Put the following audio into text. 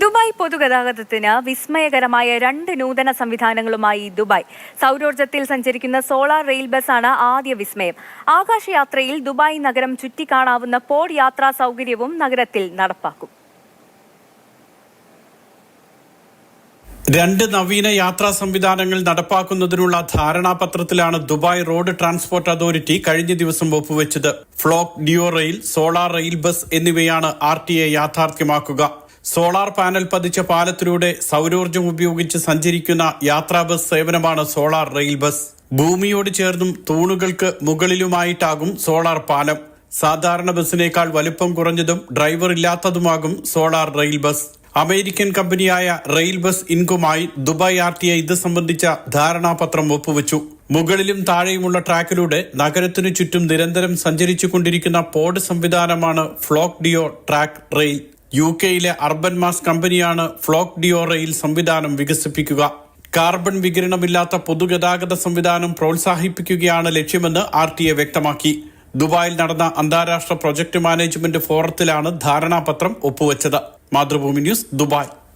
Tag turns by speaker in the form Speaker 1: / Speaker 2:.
Speaker 1: Dubai പൊതുഗതാഗതത്തിന് വിസ്മയകരമായ രണ്ട് നൂതന സംവിധാനങ്ങളുമായി Dubai. സൗരോർജത്തിൽ സഞ്ചരിക്കുന്ന സോളാർ റെയിൽ ബസ്സാണ് ആദ്യ വിസ്മയം. ആകാശയാത്രയിൽ ദുബായ് നഗരം ചുറ്റിക്കാണാവുന്ന പോഡ് യാത്രാ സൗകര്യവും നഗരത്തിൽ നടപ്പാക്കും.
Speaker 2: രണ്ട് നവീന യാത്രാ സംവിധാനങ്ങൾ നടപ്പാക്കുന്നതിനുള്ള ധാരണാപത്രത്തിലാണ് ദുബായ് റോഡ് ട്രാൻസ്പോർട്ട് അതോറിറ്റി കഴിഞ്ഞ ദിവസം ഒപ്പുവെച്ചത്. Flock Deo rail solar rail bus എന്നിവയാണ് ആർ ടി എ യാഥാർത്ഥ്യമാക്കുക. സോളാർ പാനൽ പതിച്ച പാലത്തിലൂടെ സൗരോർജം ഉപയോഗിച്ച് സഞ്ചരിക്കുന്ന യാത്രാ ബസ് സേവനമാണ് സോളാർ റെയിൽ ബസ്. ഭൂമിയോട് ചേർന്നും തൂണുകൾക്ക് മുകളിലുമായിട്ടാകും സോളാർ പാലം. സാധാരണ ബസ്സിനേക്കാൾ വലുപ്പം കുറഞ്ഞതും ഡ്രൈവർ ഇല്ലാത്തതുമാകും സോളാർ റെയിൽ ബസ്. അമേരിക്കൻ കമ്പനിയായ റെയിൽ ബസ് ഇൻകുമായി ദുബായ് ആർ ടി ഐ ഇത് സംബന്ധിച്ച ധാരണാപത്രം ഒപ്പുവച്ചു. മുകളിലും താഴെയുമുള്ള ട്രാക്കിലൂടെ നഗരത്തിനു ചുറ്റും നിരന്തരം സഞ്ചരിച്ചുകൊണ്ടിരിക്കുന്ന പോഡ് സംവിധാനമാണ് Flock Deo track rail. U കെയിലെ അർബൻ മാസ് കമ്പനിയാണ് ഫ്ലോക്ക് ഡിയോറയിൽ സംവിധാനം വികസിപ്പിക്കുക. കാർബൺ വികിരണമില്ലാത്ത പൊതുഗതാഗത സംവിധാനം പ്രോത്സാഹിപ്പിക്കുകയാണ് ലക്ഷ്യമെന്ന് ആർ ടി എ വ്യക്തമാക്കി. ദുബായിൽ നടന്ന അന്താരാഷ്ട്ര പ്രൊജക്ട് മാനേജ്മെന്റ് ഫോറത്തിലാണ് ധാരണാപത്രം ഒപ്പുവച്ചത്. Mathrubhumi news Dubai.